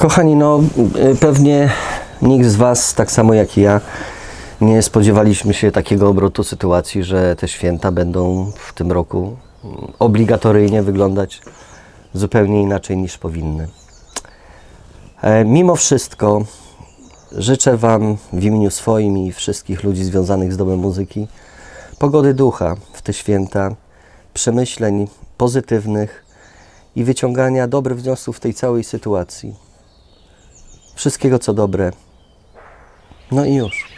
Kochani, no y, pewnie nikt z Was, tak samo jak i ja, nie spodziewaliśmy się takiego obrotu sytuacji, że te święta będą w tym roku mm, obligatoryjnie wyglądać zupełnie inaczej niż powinny. E, Mimo wszystko życzę Wam w imieniu swoim i wszystkich ludzi związanych z domem muzyki pogody ducha w te święta, przemyśleń pozytywnych i wyciągania dobrych wniosków w tej całej sytuacji. Wszystkiego co dobre. No i już.